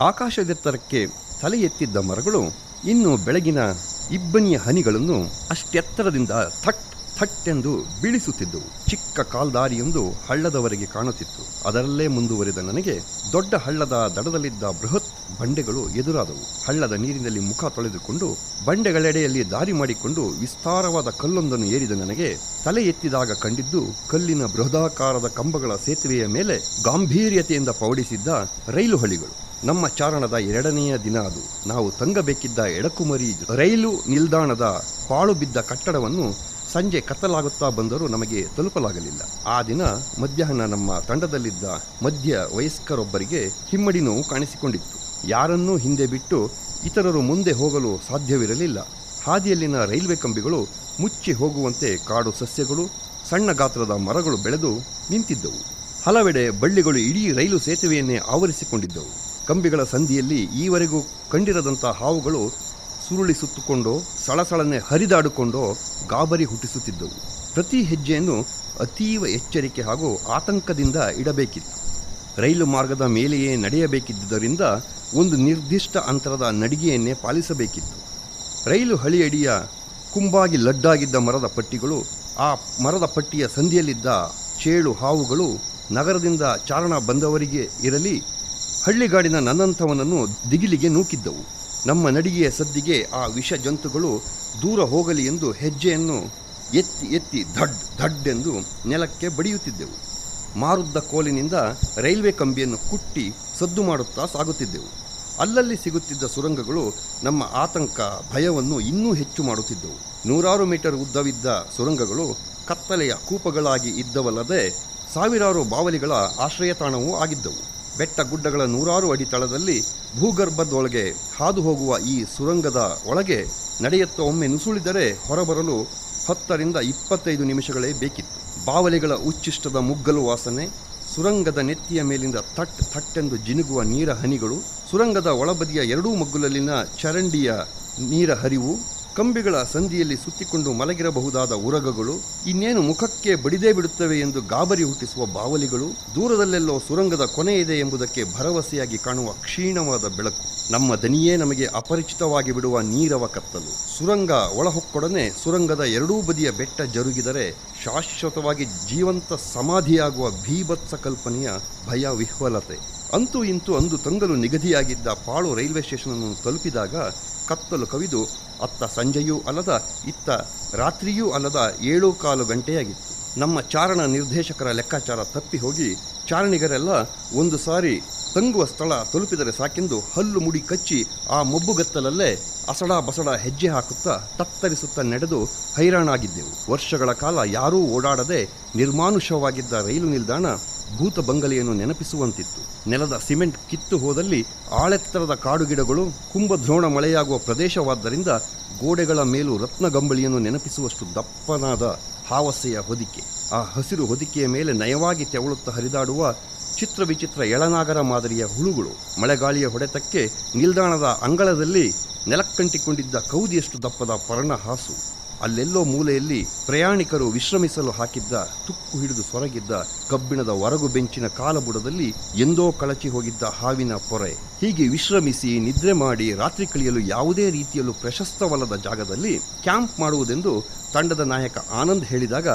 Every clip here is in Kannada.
ಆಕಾಶದೆತ್ತರಕ್ಕೆ ತಲೆ ಎತ್ತಿದ್ದ ಮರಗಳು ಇನ್ನು ಬೆಳಗಿನ ಇಬ್ಬನಿಯ ಹನಿಗಳನ್ನು ಅಷ್ಟೆತ್ತರದಿಂದ ಥಟ್ ಥಟ್ ಎಂದು ಬೀಳಿಸುತ್ತಿದ್ದವು. ಚಿಕ್ಕ ಕಾಲ್ದಾರಿಯೊಂದು ಹಳ್ಳದವರೆಗೆ ಕಾಣುತ್ತಿತ್ತು. ಅದರಲ್ಲೇ ಮುಂದುವರಿದ ನನಗೆ ದೊಡ್ಡ ಹಳ್ಳದ ದಡದಲ್ಲಿದ್ದ ಬೃಹತ್ ಬಂಡೆಗಳು ಎದುರಾದವು. ಹಳ್ಳದ ನೀರಿನಲ್ಲಿ ಮುಖ ತೊಳೆದುಕೊಂಡು ಬಂಡೆಗಳೆಡೆಯಲ್ಲಿ ದಾರಿ ಮಾಡಿಕೊಂಡು ವಿಸ್ತಾರವಾದ ಕಲ್ಲೊಂದನ್ನು ಏರಿದ ನನಗೆ ತಲೆ ಎತ್ತಿದಾಗ ಕಂಡಿದ್ದು ಕಲ್ಲಿನ ಬೃಹದಾಕಾರದ ಕಂಬಗಳ ಸೇತುವೆಯ ಮೇಲೆ ಗಾಂಭೀರ್ಯತೆಯಿಂದ ಪವಡಿಸಿದ್ದ ರೈಲು ಹಳಿಗಳು. ನಮ್ಮ ಚಾರಣದ ಎರಡನೆಯ ದಿನ ಅದು. ನಾವು ತಂಗಬೇಕಿದ್ದ ಎಡಕುಮರಿ ರೈಲು ನಿಲ್ದಾಣದ ಪಾಳು ಬಿದ್ದ ಕಟ್ಟಡವನ್ನು ಸಂಜೆ ಕತ್ತಲಾಗುತ್ತಾ ಬಂದರೂ ನಮಗೆ ತಲುಪಲಾಗಲಿಲ್ಲ. ಆ ದಿನ ಮಧ್ಯಾಹ್ನ ನಮ್ಮ ತಂಡದಲ್ಲಿದ್ದ ಮಧ್ಯ ವಯಸ್ಕರೊಬ್ಬರಿಗೆ ಹಿಮ್ಮಡಿ ನೋವು ಕಾಣಿಸಿಕೊಂಡಿತ್ತು. ಯಾರನ್ನೂ ಹಿಂದೆ ಬಿಟ್ಟು ಇತರರು ಮುಂದೆ ಹೋಗಲು ಸಾಧ್ಯವಿರಲಿಲ್ಲ. ಹಾದಿಯಲ್ಲಿನ ರೈಲ್ವೆ ಕಂಬಿಗಳು ಮುಚ್ಚಿ ಹೋಗುವಂತೆ ಕಾಡು ಸಸ್ಯಗಳು, ಸಣ್ಣ ಗಾತ್ರದ ಮರಗಳು ಬೆಳೆದು ನಿಂತಿದ್ದವು. ಹಲವೆಡೆ ಬಳ್ಳಿಗಳು ಇಡೀ ರೈಲು ಸೇತುವೆಯನ್ನೇ ಆವರಿಸಿಕೊಂಡಿದ್ದವು. ಕಂಬಿಗಳ ಸಂಧಿಯಲ್ಲಿ ಈವರೆಗೂ ಕಂಡಿರದಂಥ ಹಾವುಗಳು ಸುರುಳಿ ಸುತ್ತುಕೊಂಡೋ, ಸಳಸಳನೆ ಹರಿದಾಡಿಕೊಂಡೋ ಗಾಬರಿ ಹುಟ್ಟಿಸುತ್ತಿದ್ದವು. ಪ್ರತಿ ಹೆಜ್ಜೆಯನ್ನು ಅತೀವ ಎಚ್ಚರಿಕೆ ಹಾಗೂ ಆತಂಕದಿಂದ ಇಡಬೇಕಿತ್ತು. ರೈಲು ಮಾರ್ಗದ ಮೇಲೆಯೇ ನಡೆಯಬೇಕಿದ್ದುದರಿಂದ ಒಂದು ನಿರ್ದಿಷ್ಟ ಅಂತರದ ನಡಿಗೆಯನ್ನೇ ಪಾಲಿಸಬೇಕಿತ್ತು. ರೈಲು ಹಳಿಯಡಿಯ ಕುಂಬಾಗಿ ಲಡ್ಡಾಗಿದ್ದ ಮರದ ಪಟ್ಟಿಗಳು, ಆ ಮರದ ಪಟ್ಟಿಯ ಸಂಧಿಯಲ್ಲಿದ್ದ ಚೇಳು ಹಾವುಗಳು ನಗರದಿಂದ ಚಾರಣ ಬಂದವರಿಗೆ ಇರಲಿ ಹಳ್ಳಿಗಾಡಿನ ನನ್ನಂಥವನನ್ನು ದಿಗಿಲಿಗೆ ನೂಕಿದ್ದವು. ನಮ್ಮ ನಡಿಗೆಯ ಸದ್ದಿಗೆ ಆ ವಿಷ ಜಂತುಗಳು ದೂರ ಹೋಗಲಿ ಎಂದು ಹೆಜ್ಜೆಯನ್ನು ಎತ್ತಿ ಎತ್ತಿ ಧಡ್ ಧಡ್ ಎಂದು ನೆಲಕ್ಕೆ ಬಡಿಯುತ್ತಿದ್ದೆವು. ಮಾರುದ್ದ ಕೋಲಿನಿಂದ ರೈಲ್ವೆ ಕಂಬಿಯನ್ನು ಕುಟ್ಟಿ ಸದ್ದು ಮಾಡುತ್ತಾ ಸಾಗುತ್ತಿದ್ದೆವು. ಅಲ್ಲಲ್ಲಿ ಸಿಗುತ್ತಿದ್ದ ಸುರಂಗಗಳು ನಮ್ಮ ಆತಂಕ, ಭಯವನ್ನು ಇನ್ನೂ ಹೆಚ್ಚು ಮಾಡುತ್ತಿದ್ದವು. ನೂರಾರು ಮೀಟರ್ ಉದ್ದವಿದ್ದ ಸುರಂಗಗಳು ಕತ್ತಲೆಯ ಕೂಪಗಳಾಗಿ ಇದ್ದವಲ್ಲದೆ ಸಾವಿರಾರು ಬಾವಲಿಗಳ ಆಶ್ರಯ ತಾಣವೂ ಆಗಿದ್ದವು. ಬೆಟ್ಟ ಗುಡ್ಡಗಳ ನೂರಾರು ಅಡಿ ತಳದಲ್ಲಿ ಭೂಗರ್ಭದೊಳಗೆ ಹಾದು ಹೋಗುವ ಈ ಸುರಂಗದ ಒಳಗೆ ನಡೆಯುತ್ತ ಒಮ್ಮೆ ನುಸುಳಿದರೆ ಹೊರಬರಲು ಹತ್ತರಿಂದ ಇಪ್ಪತ್ತೈದು ನಿಮಿಷಗಳೇ ಬೇಕಿತ್ತು. ಬಾವಲಿಗಳ ಉಚ್ಚಿಷ್ಟದ ಮುಗ್ಗಲು ವಾಸನೆ, ಸುರಂಗದ ನೆತ್ತಿಯ ಮೇಲಿಂದ ಥಟ್ ಥಟ್ಟೆಂದು ಜಿನುಗುವ ನೀರ ಹನಿಗಳು ಸುರಂಗದ ಒಳಬದಿಯ ಎರಡೂ ಮಗ್ಗುಲಲ್ಲಿನ ಚರಂಡಿಯ ನೀರ ಹರಿವು ಕಂಬಿಗಳ ಸಂದಿಯಲ್ಲಿ ಸುತ್ತಿಕೊಂಡು ಮಲಗಿರಬಹುದಾದ ಉರಗಗಳು, ಇನ್ನೇನು ಮುಖಕ್ಕೆ ಬಡಿದೇ ಬಿಡುತ್ತವೆ ಎಂದು ಗಾಬರಿ ಹುಟ್ಟಿಸುವ ಬಾವಲಿಗಳು, ದೂರದಲ್ಲೆಲ್ಲೋ ಸುರಂಗದ ಕೊನೆ ಇದೆ ಎಂಬುದಕ್ಕೆ ಭರವಸೆಯಾಗಿ ಕಾಣುವ ಕ್ಷೀಣವಾದ ಬೆಳಕು. ನಮ್ಮ ದನಿಯೇ ನಮಗೆ ಅಪರಿಚಿತವಾಗಿ ಬಿಡುವ ನೀರವ ಕತ್ತಲು. ಸುರಂಗ ಒಳಹೊಕ್ಕೊಡನೆ ಸುರಂಗದ ಎರಡೂ ಬದಿಯ ಬೆಟ್ಟ ಜರುಗಿದರೆ ಶಾಶ್ವತವಾಗಿ ಜೀವಂತ ಸಮಾಧಿಯಾಗುವ ಭೀಭತ್ಸ ಕಲ್ಪನೆಯ ಭಯ ವಿಹ್ವಲತೆ ಅಂತೂ ಇಂತೂ ಅಂದು ತಂಗಲು ನಿಗದಿಯಾಗಿದ್ದ ಪಾಳು ರೈಲ್ವೆ ಸ್ಟೇಷನ್ ಅನ್ನು ತಲುಪಿದಾಗ ಕತ್ತಲು ಕವಿದು ಅತ್ತ ಸಂಜೆಯೂ ಅಲ್ಲದ ಇತ್ತ ರಾತ್ರಿಯೂ ಅಲ್ಲದ ಏಳು ಕಾಲು ಗಂಟೆಯಾಗಿತ್ತು. ನಮ್ಮ ಚಾರಣ ನಿರ್ದೇಶಕರ ಲೆಕ್ಕಾಚಾರ ತಪ್ಪಿ ಹೋಗಿ ಚಾರಣಿಗರೆಲ್ಲ ಒಂದು ಸಾರಿ ತಂಗುವ ಸ್ಥಳ ತಲುಪಿದರೆ ಸಾಕೆಂದು ಹಲ್ಲು ಮುಡಿ ಕಚ್ಚಿ ಆ ಮೊಬ್ಬುಗತ್ತಲಲ್ಲೇ ಅಸಡ ಬಸಡ ಹೆಜ್ಜೆ ಹಾಕುತ್ತಾ ತತ್ತರಿಸುತ್ತಾ ನಡೆದು ಹೈರಾಣಾಗಿದ್ದೆವು. ವರ್ಷಗಳ ಕಾಲ ಯಾರೂ ಓಡಾಡದೆ ನಿರ್ಮಾನುಷವಾಗಿದ್ದ ರೈಲು ನಿಲ್ದಾಣ ಭೂತ ಬಂಗಲೆಯನ್ನು ನೆನಪಿಸುವಂತಿತ್ತು. ನೆಲದ ಸಿಮೆಂಟ್ ಕಿತ್ತು ಹೋದಲ್ಲಿ ಆಳೆತ್ತರದ ಕಾಡುಗಿಡಗಳು, ಕುಂಭದ್ರೋಣ ಮಳೆಯಾಗುವ ಪ್ರದೇಶವಾದ್ದರಿಂದ ಗೋಡೆಗಳ ಮೇಲೂ ರತ್ನಗಂಬಳಿಯನ್ನು ನೆನಪಿಸುವಷ್ಟು ದಪ್ಪನಾದ ಹಾವಸೆಯ ಹೊದಿಕೆ. ಆ ಹಸಿರು ಹೊದಿಕೆಯ ಮೇಲೆ ನಯವಾಗಿ ತೆವಳುತ್ತಾ ಹರಿದಾಡುವ ಚಿತ್ರ ವಿಚಿತ್ರ ಎಳನಾಗರ ಮಾದರಿಯ ಹುಳುಗಳು. ಮಳೆಗಾಳಿಯ ಹೊಡೆತಕ್ಕೆ ನಿಲ್ದಾಣದ ಅಂಗಳದಲ್ಲಿ ನೆಲಕ್ಕಂಟಿಕೊಂಡಿದ್ದ ಕೌದಿಯಷ್ಟು ದಪ್ಪದ ಪರ್ಣ ಹಾಸು. ಅಲ್ಲೆಲ್ಲೋ ಮೂಲೆಯಲ್ಲಿ ಪ್ರಯಾಣಿಕರು ವಿಶ್ರಮಿಸಲು ಹಾಕಿದ್ದ ತುಕ್ಕು ಹಿಡಿದು ಸೊರಗಿದ್ದ ಕಬ್ಬಿಣದ ಹೊರಗು ಬೆಂಚಿನ ಕಾಲಬುಡದಲ್ಲಿ ಎಂದೋ ಕಳಚಿ ಹೋಗಿದ್ದ ಹಾವಿನ ಪೊರೆ. ಹೀಗೆ ವಿಶ್ರಮಿಸಿ ನಿದ್ರೆ ಮಾಡಿ ರಾತ್ರಿ ಕಳೆಯಲು ಯಾವುದೇ ರೀತಿಯಲ್ಲೂ ಪ್ರಶಸ್ತವಲ್ಲದ ಜಾಗದಲ್ಲಿ ಕ್ಯಾಂಪ್ ಮಾಡುವುದೆಂದು ತಂಡದ ನಾಯಕ ಆನಂದ್ ಹೇಳಿದಾಗ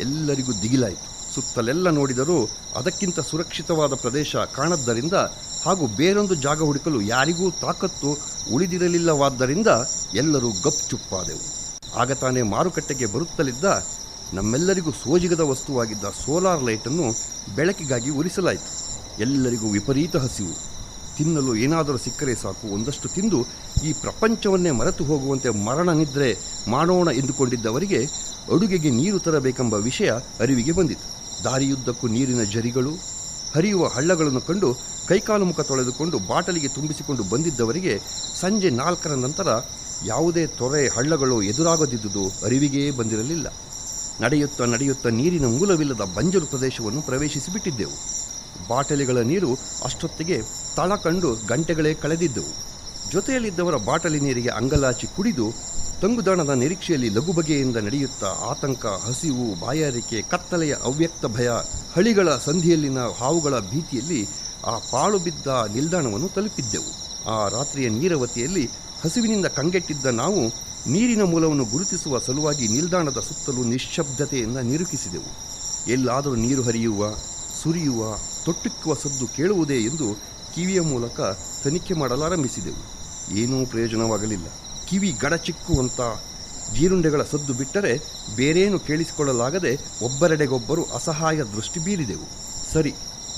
ಎಲ್ಲರಿಗೂ ದಿಗಿಲಾಯಿತು. ಸುತ್ತಲೆಲ್ಲ ನೋಡಿದರೂ ಅದಕ್ಕಿಂತ ಸುರಕ್ಷಿತವಾದ ಪ್ರದೇಶ ಕಾಣದ್ದರಿಂದ ಹಾಗೂ ಬೇರೊಂದು ಜಾಗ ಹುಡುಕಲು ಯಾರಿಗೂ ತಾಕತ್ತು ಉಳಿದಿರಲಿಲ್ಲವಾದ್ದರಿಂದ ಎಲ್ಲರೂ ಗಪ್ಚುಪ್ಪಾದೆವು ಆಗ ತಾನೇ ಮಾರುಕಟ್ಟೆಗೆ ಬರುತ್ತಲಿದ್ದ ನಮ್ಮೆಲ್ಲರಿಗೂ ಸೋಜಿಗದ ವಸ್ತುವಾಗಿದ್ದ ಸೋಲಾರ್ ಲೈಟನ್ನು ಬೆಳಕಿಗಾಗಿ ಉರಿಸಲಾಯಿತು. ಎಲ್ಲರಿಗೂ ವಿಪರೀತ ಹಸಿವು. ತಿನ್ನಲು ಏನಾದರೂ ಸಿಕ್ಕರೆ ಸಾಕು, ಒಂದಷ್ಟು ತಿಂದು ಈ ಪ್ರಪಂಚವನ್ನೇ ಮರೆತು ಹೋಗುವಂತೆ ಮರಣ ನಿದ್ರೆ ಮಾಡೋಣ ಎಂದುಕೊಂಡಿದ್ದವರಿಗೆ ಅಡುಗೆಗೆ ನೀರು ತರಬೇಕೆಂಬ ವಿಷಯ ಅರಿವಿಗೆ ಬಂದಿತು. ದಾರಿಯುದ್ದಕ್ಕೂ ನೀರಿನ ಜರಿಗಳು ಹರಿಯುವ ಹಳ್ಳಗಳನ್ನು ಕಂಡು ಕೈಕಾಲು ಮುಖ ತೊಳೆದುಕೊಂಡು ಬಾಟಲಿಗೆ ತುಂಬಿಸಿಕೊಂಡು ಬಂದಿದ್ದವರಿಗೆ ಸಂಜೆ ನಾಲ್ಕರ ನಂತರ ಯಾವುದೇ ತೊರೆ ಹಳ್ಳಗಳು ಎದುರಾಗದಿದ್ದುದು ಅರಿವಿಗೇ ಬಂದಿರಲಿಲ್ಲ. ನಡೆಯುತ್ತಾ ನಡೆಯುತ್ತಾ ನೀರಿನ ಮೂಲವಿಲ್ಲದ ಬಂಜರು ಪ್ರದೇಶವನ್ನು ಪ್ರವೇಶಿಸಿಬಿಟ್ಟಿದ್ದೆವು. ಬಾಟಲಿಗಳ ನೀರು ಅಷ್ಟೊತ್ತಿಗೆ ತಳ ಕಂಡು ಗಂಟೆಗಳೇ ಕಳೆದಿದ್ದವು. ಜೊತೆಯಲ್ಲಿದ್ದವರ ಬಾಟಲಿ ನೀರಿಗೆ ಅಂಗಲಾಚಿ ಕುಡಿದು ತಂಗುದಾಣದ ನಿರೀಕ್ಷೆಯಲ್ಲಿ ಲಘು ಬಗೆಯಿಂದ ನಡೆಯುತ್ತಾ ಆತಂಕ, ಹಸಿವು, ಬಾಯಾರಿಕೆ, ಕತ್ತಲೆಯ ಅವ್ಯಕ್ತ ಭಯ, ಹಳಿಗಳ ಸಂಧಿಯಲ್ಲಿನ ಹಾವುಗಳ ಭೀತಿಯಲ್ಲಿ ಆ ಪಾಳು ಬಿದ್ದ ನಿಲ್ದಾಣವನ್ನು ತಲುಪಿದ್ದೆವು. ಆ ರಾತ್ರಿಯ ನೀರವತಿಯಲ್ಲಿ ಹಸಿವಿನಿಂದ ಕಂಗೆಟ್ಟಿದ್ದ ನಾವು ನೀರಿನ ಮೂಲವನ್ನು ಗುರುತಿಸುವ ಸಲುವಾಗಿ ನಿಲ್ದಾಣದ ಸುತ್ತಲೂ ನಿಶ್ಶಬ್ದತೆಯಿಂದ ನಿರೂಪಿಸಿದೆವು. ಎಲ್ಲಾದರೂ ನೀರು ಹರಿಯುವ, ಸುರಿಯುವ, ತೊಟ್ಟಿಕ್ಕುವ ಸದ್ದು ಕೇಳುವುದೇ ಎಂದು ಕಿವಿಯ ಮೂಲಕ ತನಿಖೆ ಮಾಡಲಾರಂಭಿಸಿದೆವು. ಏನೂ ಪ್ರಯೋಜನವಾಗಲಿಲ್ಲ. ಕಿವಿ ಗಡಚಿಕ್ಕುವಂಥ ಜೀರುಂಡೆಗಳ ಸದ್ದು ಬಿಟ್ಟರೆ ಬೇರೇನು ಕೇಳಿಸಿಕೊಳ್ಳಲಾಗದೆ ಒಬ್ಬರೆಡೆಗೊಬ್ಬರು ಅಸಹಾಯ ದೃಷ್ಟಿ ಬೀರಿದೆವು. ಸರಿ,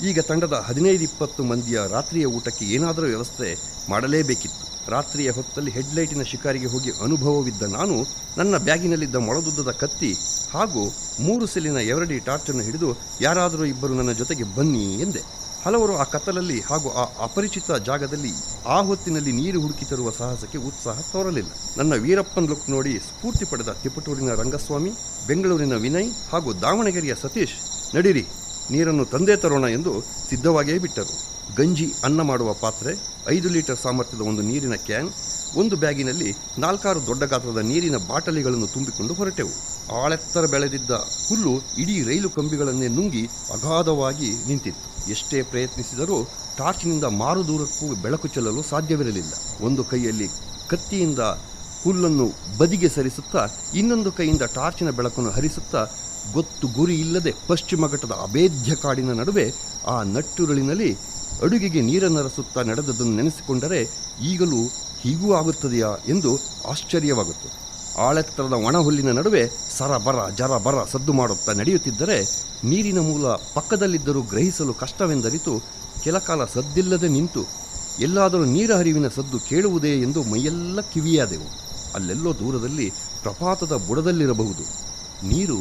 ಈಗ ತಂಡದ ಹದಿನೈದು ಇಪ್ಪತ್ತು ಮಂದಿಯ ರಾತ್ರಿಯ ಊಟಕ್ಕೆ ಏನಾದರೂ ವ್ಯವಸ್ಥೆ ಮಾಡಲೇಬೇಕಿತ್ತು. ರಾತ್ರಿಯ ಹೊತ್ತಲ್ಲಿ ಹೆಡ್ಲೈಟಿನ ಶಿಕಾರಿಗೆ ಹೋಗಿ ಅನುಭವವಿದ್ದ ನಾನು ನನ್ನ ಬ್ಯಾಗಿನಲ್ಲಿದ್ದ ಮೊಳದುದ್ದದ ಕತ್ತಿ ಹಾಗೂ ಮೂರು ಸೆಲ್ಲಿನ ಎರಡಿ ಟಾರ್ಚನ್ನು ಹಿಡಿದು ಯಾರಾದರೂ ಇಬ್ಬರು ನನ್ನ ಜೊತೆಗೆ ಬನ್ನಿ ಎಂದೆ. ಹಲವರು ಆ ಕತ್ತಲಲ್ಲಿ ಹಾಗೂ ಆ ಅಪರಿಚಿತ ಜಾಗದಲ್ಲಿ ಆ ಹೊತ್ತಿನಲ್ಲಿ ನೀರು ಹುಡುಕಿ ತರುವ ಸಾಹಸಕ್ಕೆ ಉತ್ಸಾಹ ತೋರಲಿಲ್ಲ. ನನ್ನ ವೀರಪ್ಪನ್ ಲುಕ್ ನೋಡಿ ಸ್ಫೂರ್ತಿ ಪಡೆದ ತಿಪಟೂರಿನ ರಂಗಸ್ವಾಮಿ, ಬೆಂಗಳೂರಿನ ವಿನಯ್ ಹಾಗೂ ದಾವಣಗೆರೆಯ ಸತೀಶ್, ನಡೀರಿ, ನೀರನ್ನು ತಂದೇ ತರೋಣ ಎಂದು ಸಿದ್ಧವಾಗಿಯೇ ಬಿಟ್ಟರು. ಗಂಜಿ ಅನ್ನ ಮಾಡುವ ಪಾತ್ರೆ, ಐದು ಲೀಟರ್ ಸಾಮರ್ಥ್ಯದ ಒಂದು ನೀರಿನ ಕ್ಯಾನ್, ಒಂದು ಬ್ಯಾಗಿನಲ್ಲಿ ನಾಲ್ಕಾರು ದೊಡ್ಡ ಗಾತ್ರದ ನೀರಿನ ಬಾಟಲಿಗಳನ್ನು ತುಂಬಿಕೊಂಡು ಹೊರಟೆವು. ಆಳೆತ್ತರ ಬೆಳೆದಿದ್ದ ಹುಲ್ಲು ಇಡೀ ರೈಲು ಕಂಬಿಗಳನ್ನೇ ನುಂಗಿ ಅಗಾಧವಾಗಿ ನಿಂತಿತ್ತು. ಎಷ್ಟೇ ಪ್ರಯತ್ನಿಸಿದರೂ ಟಾರ್ಚ್ನಿಂದ ಮಾರು ದೂರಕ್ಕೂ ಬೆಳಕು ಚೆಲ್ಲಲು ಸಾಧ್ಯವಿರಲಿಲ್ಲ. ಒಂದು ಕೈಯಲ್ಲಿ ಕತ್ತಿಯಿಂದ ಹುಲ್ಲನ್ನು ಬದಿಗೆ ಸರಿಸುತ್ತಾ, ಇನ್ನೊಂದು ಕೈಯಿಂದ ಟಾರ್ಚಿನ ಬೆಳಕನ್ನು ಹರಿಸುತ್ತಾ, ಗೊತ್ತು ಗುರಿ ಇಲ್ಲದೆ ಪಶ್ಚಿಮ ಘಟ್ಟದ ಅಭೇದ್ಯ ಕಾಡಿನ ನಡುವೆ ಆ ನಟ್ಟುರುಳಿನಲ್ಲಿ ಅಡುಗೆಗೆ ನೀರನ್ನರಸುತ್ತಾ ನಡೆದದ್ದನ್ನು ನೆನೆಸಿಕೊಂಡರೆ ಈಗಲೂ ಹೀಗೂ ಆಗುತ್ತದೆಯಾ ಎಂದು ಆಶ್ಚರ್ಯವಾಗುತ್ತದೆ. ಆಳೆತ್ತರದ ಒಣಹುಲ್ಲಿನ ನಡುವೆ ಸರ ಬರ ಜರ ಬರ ಸದ್ದು ಮಾಡುತ್ತಾ ನಡೆಯುತ್ತಿದ್ದರೆ ನೀರಿನ ಮೂಲ ಪಕ್ಕದಲ್ಲಿದ್ದರೂ ಗ್ರಹಿಸಲು ಕಷ್ಟವೆಂದರಿತು. ಕೆಲಕಾಲ ಸದ್ದಿಲ್ಲದೆ ನಿಂತು ಎಲ್ಲಾದರೂ ನೀರ ಹರಿವಿನ ಸದ್ದು ಕೇಳುವುದೇ ಎಂದು ಮೈಯೆಲ್ಲ ಕಿವಿಯಾದೆವು. ಅಲ್ಲೆಲ್ಲೋ ದೂರದಲ್ಲಿ ಪ್ರಪಾತದ ಬುಡದಲ್ಲಿರಬಹುದು. ನೀರು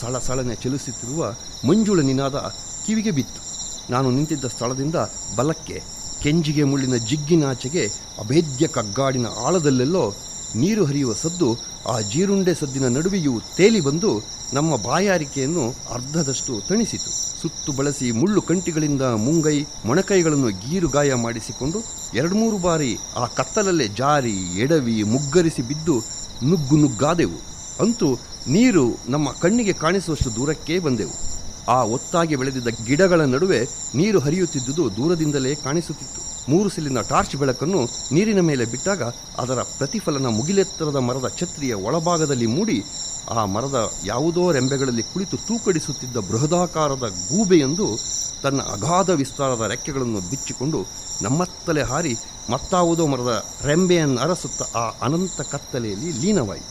ಸಳಸಳನೆ ಚಲಿಸುತ್ತಿರುವ ಮಂಜುಳ ನಿನಾದ ಕಿವಿಗೆ ಬಿತ್ತು. ನಾನು ನಿಂತಿದ್ದ ಸ್ಥಳದಿಂದ ಬಲಕ್ಕೆ, ಕೆಂಜಿಗೆ ಮುಳ್ಳಿನ ಜಿಗ್ಗಿನಾಚೆಗೆ ಅಭೇದ್ಯ ಕಗ್ಗಾಡಿನ ಆಳದಲ್ಲೆಲ್ಲೋ ನೀರು ಹರಿಯುವ ಸದ್ದು ಆ ಜೀರುಂಡೆ ಸದ್ದಿನ ನಡುವೆಯೂ ತೇಲಿ ಬಂದು ನಮ್ಮ ಬಾಯಾರಿಕೆಯನ್ನು ಅರ್ಧದಷ್ಟು ತಣಿಸಿತು. ಸುತ್ತು ಬಳಸಿ ಮುಳ್ಳು ಕಂಟಿಗಳಿಂದ ಮುಂಗೈ, ಮೊಣಕೈಗಳನ್ನು ಗೀರುಗಾಯ ಮಾಡಿಸಿಕೊಂಡು ಎರಡು ಮೂರು ಬಾರಿ ಆ ಕತ್ತಲಲ್ಲೇ ಜಾರಿ, ಎಡವಿ, ಮುಗ್ಗರಿಸಿ ಬಿದ್ದು ನುಗ್ಗು ನುಗ್ಗಾದೆವು. ಅಂತೂ ನೀರು ನಮ್ಮ ಕಣ್ಣಿಗೆ ಕಾಣಿಸುವಷ್ಟು ದೂರಕ್ಕೆ ಬಂದೆವು. ಆ ಒತ್ತಾಗಿ ಬೆಳೆದಿದ್ದ ಗಿಡಗಳ ನಡುವೆ ನೀರು ಹರಿಯುತ್ತಿದ್ದುದು ದೂರದಿಂದಲೇ ಕಾಣಿಸುತ್ತಿತ್ತು. ಮೂರು ಸಿಲಿನ ಟಾರ್ಚ್ ಬೆಳಕನ್ನು ನೀರಿನ ಮೇಲೆ ಬಿಟ್ಟಾಗ ಅದರ ಪ್ರತಿಫಲನ ಮುಗಿಲೆತ್ತರದ ಮರದ ಛತ್ರಿಯ ಒಳಭಾಗದಲ್ಲಿ ಮೂಡಿ ಆ ಮರದ ಯಾವುದೋ ರೆಂಬೆಗಳಲ್ಲಿ ಕುಳಿತು ತೂಕಡಿಸುತ್ತಿದ್ದ ಬೃಹದಾಕಾರದ ಗೂಬೆಯೊಂದು ತನ್ನ ಅಗಾಧ ವಿಸ್ತಾರದ ರೆಕ್ಕೆಗಳನ್ನು ಬಿಚ್ಚಿಕೊಂಡು ನಮ್ಮತ್ತಲೆ ಹಾರಿ ಮತ್ತಾವುದೋ ಮರದ ರೆಂಬೆಯನ್ನು ಅರಸುತ್ತ ಆ ಅನಂತ ಕತ್ತಲೆಯಲ್ಲಿ ಲೀನವಾಯಿತು.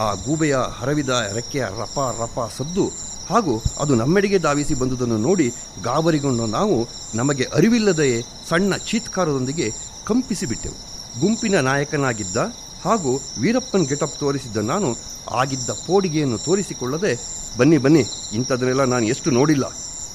ಆ ಗೂಬೆಯ ಹರವಿದ ರೆಕ್ಕೆಯ ರಪ ರಪ ಸದ್ದು ಹಾಗೂ ಅದು ನಮ್ಮೆಡೆಗೆ ಧಾವಿಸಿ ಬಂದುದನ್ನು ನೋಡಿ ಗಾಬರಿಗೊಂಡ ನಾವು ನಮಗೆ ಅರಿವಿಲ್ಲದೆಯೇ ಸಣ್ಣ ಚೀತ್ಕಾರದೊಂದಿಗೆ ಕಂಪಿಸಿಬಿಟ್ಟೆವು. ಗುಂಪಿನ ನಾಯಕನಾಗಿದ್ದ ಹಾಗೂ ವೀರಪ್ಪನ್ ಗೆಟಪ್ ತೋರಿಸಿದ್ದ ನಾನು ಆಗಿದ್ದ ಪೋಡಿಗೆಯನ್ನು ತೋರಿಸಿಕೊಳ್ಳದೆ ಬನ್ನಿ ಬನ್ನಿ ಇಂಥದನ್ನೆಲ್ಲ ನಾನು ಎಷ್ಟು ನೋಡಿಲ್ಲ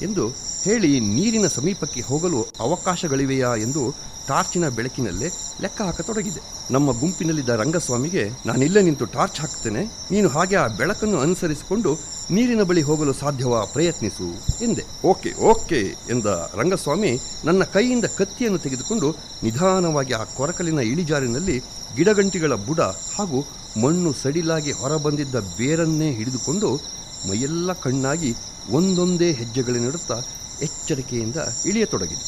ಎಂದು ಹೇಳಿ ನೀರಿನ ಸಮೀಪಕ್ಕೆ ಹೋಗಲು ಅವಕಾಶಗಳಿವೆಯಾ ಎಂದು ಟಾರ್ಚಿನ ಬೆಳಕಿನಲ್ಲೇ ಲೆಕ್ಕ ಹಾಕತೊಡಗಿದೆ. ನಮ್ಮ ಗುಂಪಿನಲ್ಲಿದ್ದ ರಂಗಸ್ವಾಮಿಗೆ ನಾನಿಲ್ಲೇ ನಿಂತು ಟಾರ್ಚ್ ಹಾಕ್ತೇನೆ. ನೀನು ಹಾಗೆ ಆ ಬೆಳಕನ್ನು ಅನುಸರಿಸಿಕೊಂಡು ನೀರಿನ ಬಳಿ ಹೋಗಲು ಸಾಧ್ಯವಾ ಪ್ರಯತ್ನಿಸು ಎಂದೆ. ಓಕೆ ಓಕೆ ಎಂದ ರಂಗಸ್ವಾಮಿ ನನ್ನ ಕೈಯಿಂದ ಕತ್ತಿಯನ್ನು ತೆಗೆದುಕೊಂಡು ನಿಧಾನವಾಗಿ ಆ ಕೊರಕಲಿನ ಇಳಿಜಾರಿನಲ್ಲಿ ಗಿಡಗಂಟಿಗಳ ಬುಡ ಹಾಗೂ ಮಣ್ಣು ಸಡಿಲಾಗಿ ಹೊರಬಂದಿದ್ದ ಬೇರನ್ನೇ ಹಿಡಿದುಕೊಂಡು ಮೈಯೆಲ್ಲ ಕಣ್ಣಾಗಿ ಒಂದೊಂದೇ ಹೆಜ್ಜೆಗಳನ್ನಿಡುತ್ತಾ ಎಚ್ಚರಿಕೆಯಿಂದ ಇಳಿಯತೊಡಗಿದ.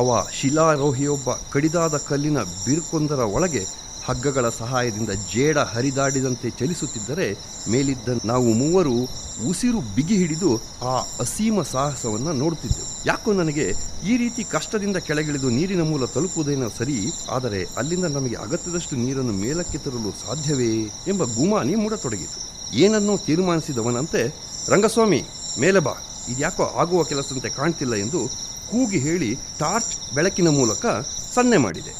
ಅವ ಶಿಲಾರೋಹಿಯೊಬ್ಬ ಕಡಿದಾದ ಕಲ್ಲಿನ ಬಿರುಕೊಂದರ ಒಳಗೆ ಹಗ್ಗಗಳ ಸಹಾಯದಿಂದ ಜೇಡ ಹರಿದಾಡಿದಂತೆ ಚಲಿಸುತ್ತಿದ್ದರೆ ಮೇಲಿದ್ದ ನಾವು ಮೂವರು ಉಸಿರು ಬಿಗಿ ಹಿಡಿದು ಆ ಅಸೀಮ ಸಾಹಸವನ್ನು ನೋಡುತ್ತಿದ್ದೆವು. ಯಾಕೋ ನನಗೆ ಈ ರೀತಿ ಕಷ್ಟದಿಂದ ಕೆಳಗಿಳಿದು ನೀರಿನ ಮೂಲ ತಲುಪುವುದೇನೋ ಸರಿ, ಆದರೆ ಅಲ್ಲಿಂದ ನಮಗೆ ಅಗತ್ಯದಷ್ಟು ನೀರನ್ನು ಮೇಲಕ್ಕೆ ತರಲು ಸಾಧ್ಯವೇ ಎಂಬ ಗುಮಾನಿ ಮೂಡತೊಡಗಿತು. ಏನನ್ನೋ ತೀರ್ಮಾನಿಸಿದವನಂತೆ, ರಂಗಸ್ವಾಮಿ, ಮೇಲೆ ಬಾ. ಇದ್ಯಾಕೋ ಆಗುವ ಕೆಲಸದಂತೆ ಕಾಣ್ತಿಲ್ಲ ಎಂದು ಕೂಗಿ ಹೇಳಿ ಟಾರ್ಚ್ ಬೆಳಕಿನ ಮೂಲಕ ಸನ್ನೆ ಮಾಡಿದೆ.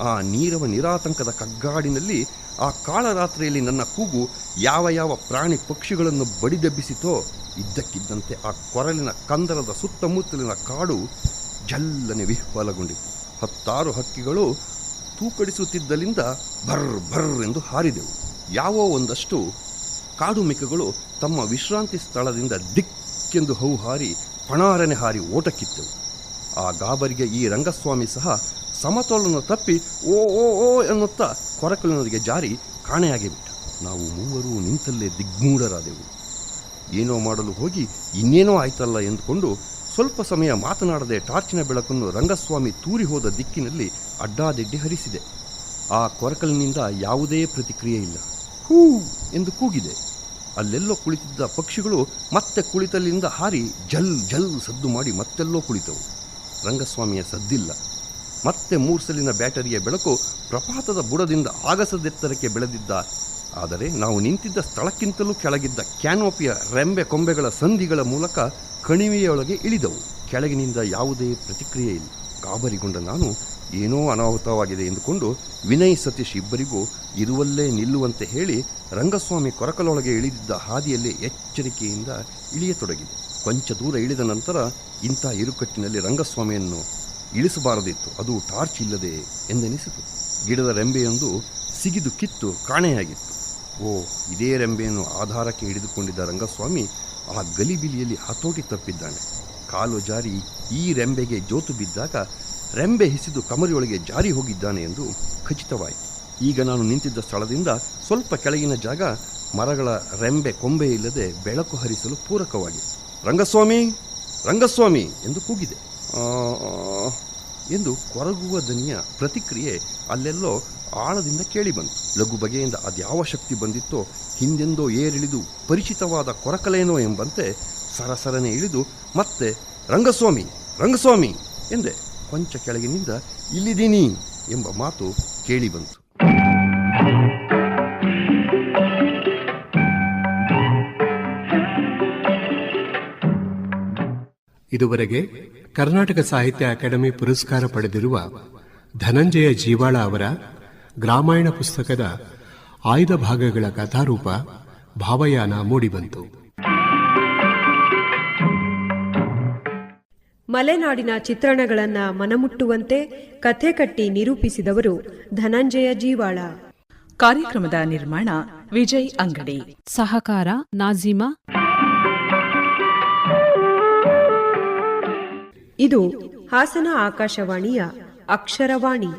ಆ ನೀರವ ನಿರಾತಂಕದ ಕಗ್ಗಾಡಿನಲ್ಲಿ ಆ ಕಾಳರಾತ್ರಿಯಲ್ಲಿ ನನ್ನ ಕೂಗು ಯಾವ ಯಾವ ಪ್ರಾಣಿ ಪಕ್ಷಿಗಳನ್ನು ಬಡಿದೆಬ್ಬಿಸಿತೋ ಇದ್ದಕ್ಕಿದ್ದಂತೆ ಆ ಕೊರಲಿನ ಕಂದರದ ಸುತ್ತಮುತ್ತಲಿನ ಕಾಡು ಜಲ್ಲನೆ ವಿಹ್ವಲಗೊಂಡಿತು. ಹತ್ತಾರು ಹಕ್ಕಿಗಳು ತೂಕಡಿಸುತ್ತಿದ್ದಲಿಂದ ಭರ್ ಭರ್ ಎಂದು ಹಾರಿದೆವು. ಯಾವೋ ಒಂದಷ್ಟು ಕಾಡು ಮಿಕ್ಕಗಳು ತಮ್ಮ ವಿಶ್ರಾಂತಿ ಸ್ಥಳದಿಂದ ದಿಕ್ಕೆಂದು ಹೌಹಾರಿ ಪಣಾರನೆ ಹಾರಿ ಓಟಕ್ಕಿದ್ದೆವು ಆ ಗಾಬರಿಗೆ ಈ ರಂಗಸ್ವಾಮಿ ಸಹ ಸಮತೋಲನ ತಪ್ಪಿ ಓ ಓ ಓ ಎನ್ನುತ್ತಾ ಕೊರಕಲಿನೊಂದಿಗೆ ಜಾರಿ ಕಾಣೆಯಾಗಿಬಿಟ್ಟ ನಾವು ಮೂವರು ನಿಂತಲ್ಲೇ ದಿಗ್ಮೂಢರಾದೆವು. ಏನೋ ಮಾಡಲು ಹೋಗಿ ಇನ್ನೇನೋ ಆಯ್ತಲ್ಲ ಎಂದುಕೊಂಡು ಸ್ವಲ್ಪ ಸಮಯ ಮಾತನಾಡದೆ ಟಾರ್ಚಿನ ಬೆಳಕನ್ನು ರಂಗಸ್ವಾಮಿ ತೂರಿ ಹೋದ ದಿಕ್ಕಿನಲ್ಲಿ ಅಡ್ಡಾದಿಡ್ಡಿ ಹರಿಸಿದೆ. ಆ ಕೊರಕಲಿನಿಂದ ಯಾವುದೇ ಪ್ರತಿಕ್ರಿಯೆ ಇಲ್ಲ. ಹೂ ಎಂದು ಕೂಗಿದೆ. ಅಲ್ಲೆಲ್ಲೋ ಕುಳಿತಿದ್ದ ಪಕ್ಷಿಗಳು ಮತ್ತೆ ಕುಳಿತಲ್ಲಿಂದ ಹಾರಿ ಜಲ್ ಜಲ್ ಸದ್ದು ಮಾಡಿ ಮತ್ತೆಲ್ಲೋ ಕುಳಿತವು. ರಂಗಸ್ವಾಮಿಯ ಸದ್ದಿಲ್ಲ. ಮತ್ತೆ ಮೂರ್ಸಲಿನ ಬ್ಯಾಟರಿಯ ಬೆಳಕು ಪ್ರಪಾತದ ಬುಡದಿಂದ ಆಗಸದೆತ್ತರಕ್ಕೆ ಬೆಳೆದಿದ್ದ. ಆದರೆ ನಾವು ನಿಂತಿದ್ದ ಸ್ಥಳಕ್ಕಿಂತಲೂ ಕೆಳಗಿದ್ದ ಕ್ಯಾನೋಪಿಯ ರೆಂಬೆ ಕೊಂಬೆಗಳ ಸಂಧಿಗಳ ಮೂಲಕ ಕಣಿವೆಯೊಳಗೆ ಇಳಿದವು. ಕೆಳಗಿನಿಂದ ಯಾವುದೇ ಪ್ರತಿಕ್ರಿಯೆ ಇಲ್ಲ. ಗಾಬರಿಗೊಂಡ ನಾನು ಏನೋ ಅನಾಹುತವಾಗಿದೆ ಎಂದುಕೊಂಡು ವಿನಯ್ ಸತೀಶ್ ಇಬ್ಬರಿಗೂ ಇರುವಲ್ಲೇ ನಿಲ್ಲುವಂತೆ ಹೇಳಿ ರಂಗಸ್ವಾಮಿ ಕೊರಕಲೊಳಗೆ ಇಳಿದಿದ್ದ ಹಾದಿಯಲ್ಲಿ ಎಚ್ಚರಿಕೆಯಿಂದ ಇಳಿಯತೊಡಗಿದೆ. ಕೊಂಚ ದೂರ ಇಳಿದ ನಂತರ ಇಂಥ ಇರುಕಟ್ಟಿನಲ್ಲಿ ರಂಗಸ್ವಾಮಿಯನ್ನು ಇಳಿಸಬಾರದಿತ್ತು. ಅದು ಟಾರ್ಚ್ ಇಲ್ಲದೆ ಎಂದೆನಿಸಿತು. ಗಿಡದ ರೆಂಬೆಯೊಂದು ಸಿಗಿದು ಕಿತ್ತು ಕಾಣೆಯಾಗಿತ್ತು. ಓ, ಇದೇ ರೆಂಬೆಯನ್ನು ಆಧಾರಕ್ಕೆ ಹಿಡಿದುಕೊಂಡಿದ್ದ ರಂಗಸ್ವಾಮಿ ಆ ಗಲಿಬಿಲಿಯಲ್ಲಿ ಹತೋಟಿ ತಪ್ಪಿದ್ದಾನೆ. ಕಾಲು ಜಾರಿ ಈ ರೆಂಬೆಗೆ ಜೋತು ಬಿದ್ದಾಗ ರೆಂಬೆ ಹಿಸಿದು ಕಮರಿಯೊಳಗೆ ಜಾರಿ ಹೋಗಿದ್ದಾನೆ ಎಂದು ಖಚಿತವಾಯಿತು. ಈಗ ನಾನು ನಿಂತಿದ್ದ ಸ್ಥಳದಿಂದ ಸ್ವಲ್ಪ ಕೆಳಗಿನ ಜಾಗ ಮರಗಳ ರೆಂಬೆ ಕೊಂಬೆ ಇಲ್ಲದೆ ಬೆಳಕು ಹರಿಸಲು ಪೂರಕವಾಗಿ ರಂಗಸ್ವಾಮಿ ರಂಗಸ್ವಾಮಿ ಎಂದು ಕೂಗಿದೆ. ಎಂದು ಕೊರಗುವ ದನಿಯ ಪ್ರತಿಕ್ರಿಯೆ ಅಲ್ಲೆಲ್ಲೋ ಆಳದಿಂದ ಕೇಳಿಬಂತು. ಲಘು ಬಗೆಯಿಂದ ಅದ್ಯಾವ ಶಕ್ತಿ ಬಂದಿತ್ತೋ, ಹಿಂದೆಂದೋ ಏರಿಳಿದು ಪರಿಚಿತವಾದ ಕೊರಕಲೇನೋ ಎಂಬಂತೆ ಸರಸರನೆ ಇಳಿದು ಮತ್ತೆ, ರಂಗಸ್ವಾಮಿ ರಂಗಸ್ವಾಮಿ ಎಂದೆ. ಕೊಂಚ ಕೆಳಗಿನಿಂದ ಇಲ್ಲಿದ್ದೀನಿ ಎಂಬ ಮಾತು ಕೇಳಿಬಂತು ಇದುವರೆಗೆ ಕರ್ನಾಟಕ ಸಾಹಿತ್ಯ ಅಕಾಡೆಮಿ ಪುರಸ್ಕಾರ ಪಡೆದಿರುವ ಧನಂಜಯ ಜೀವಾಳ ಅವರ ಗ್ರಾಮಾಯಣ ಪುಸ್ತಕದ ಆಯ್ದ ಭಾಗಗಳ ಕಥಾರೂಪ ಭಾವಯಾನ ಮೂಡಿಬಂತು. ಮಲೆನಾಡಿನ ಚಿತ್ರಣಗಳನ್ನ ಮನಮುಟ್ಟುವಂತೆ ಕಥೆ ಕಟ್ಟಿ ನಿರೂಪಿಸಿದವರು ಧನಂಜಯ ಜೀವಾಳ. ಕಾರ್ಯಕ್ರಮದ ನಿರ್ಮಾಣ ವಿಜಯ್ ಅಂಗಡಿ. ಸಹಕಾರ ನಾಜಿಮಾ ಇದು ಹಾಸನ ಆಕಾಶವಾಣಿಯ ಅಕ್ಷರವಾಣಿ.